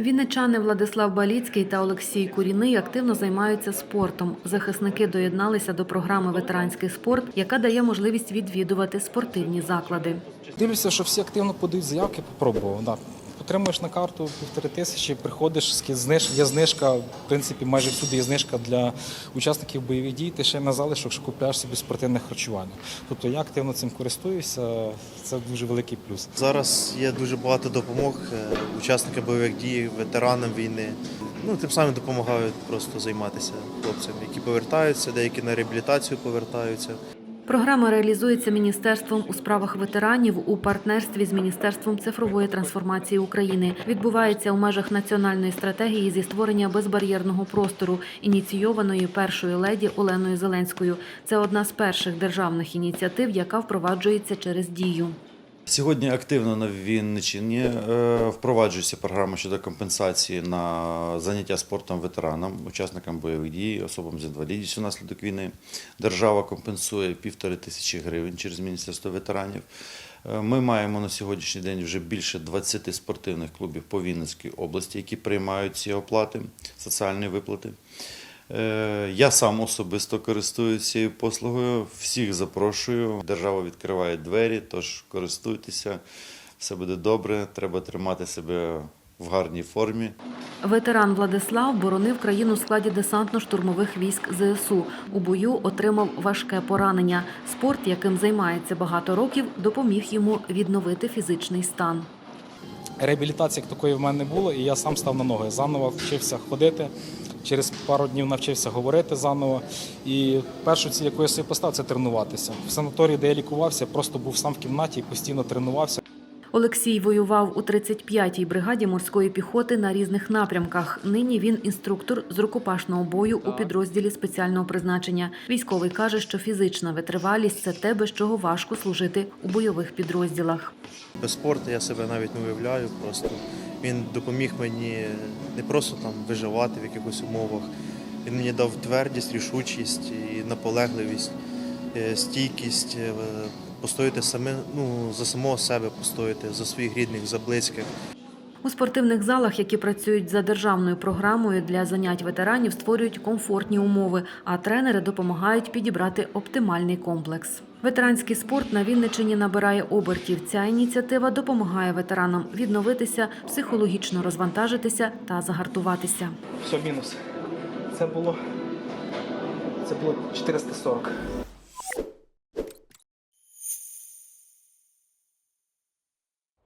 Вінничани Владислав Баліцький та Олексій Куріний активно займаються спортом. Захисники доєдналися до програми Ветеранський спорт, яка дає можливість відвідувати спортивні заклади. Дивлюся, що всі активно подають заявки, попробував. Отримуєш на карту півтори тисячі, приходиш, є знижка, в принципі, майже всюди є знижка для учасників бойових дій, ти ще на залишок що купляєш собі спортивне харчування. Тобто я активно цим користуюся, це дуже великий плюс. Зараз є дуже багато допомог е, учасникам бойових дій, ветеранам війни. Ну, тим самим допомагають просто займатися хлопцям, які повертаються, деякі на реабілітацію повертаються. Програма реалізується Міністерством у справах ветеранів у партнерстві з Міністерством цифрової трансформації України. Відбувається у межах національної стратегії зі створення безбар'єрного простору, ініційованої першою леді Оленою Зеленською. Це одна з перших державних ініціатив, яка впроваджується через дію. Сьогодні активно на Вінниччині е, впроваджується програма щодо компенсації на заняття спортом ветеранам, учасникам бойових дій, особам з інвалідністю внаслідок війни. Держава компенсує півтори тисячі гривень через Міністерство ветеранів. Е, Ми маємо на сьогоднішній день вже більше 20 спортивних клубів по Вінницькій області, які приймають ці оплати, соціальні виплати. Е, Я сам особисто користуюся цією послугою. Всіх запрошую. Держава відкриває двері, тож користуйтеся, все буде добре. Треба тримати себе в гарній формі. Ветеран Владислав боронив країну у складі десантно-штурмових військ ЗСУ. У бою отримав важке поранення. Спорт, яким займається багато років, допоміг йому відновити фізичний стан. Реабілітації як такої в мене не було, і я сам став на ноги. Заново вчився ходити. Через пару днів навчився говорити заново. І першу ціль, яку я собі поставив, це тренуватися. В санаторії, де я лікувався, просто був сам в кімнаті і постійно тренувався. Олексій воював у 35-й бригаді морської піхоти на різних напрямках. Нині він інструктор з рукопашного бою у підрозділі спеціального призначення. Військовий каже, що фізична витривалість це те, без чого важко служити у бойових підрозділах. Без спорту я себе навіть не уявляю. Просто він допоміг мені не просто там виживати в якихось умовах. Він мені дав твердість, рішучість і наполегливість, е, стійкість, е, постояти саме, ну, за самого себе постояти, за своїх рідних, за близьких. У спортивних залах, які працюють за державною програмою для занять ветеранів, створюють комфортні умови, а тренери допомагають підібрати оптимальний комплекс. Ветеранський спорт на Вінниччині набирає обертів. Ця ініціатива допомагає ветеранам відновитися, психологічно розвантажитися та загартуватися. Все, мінус. Це було, це було 440.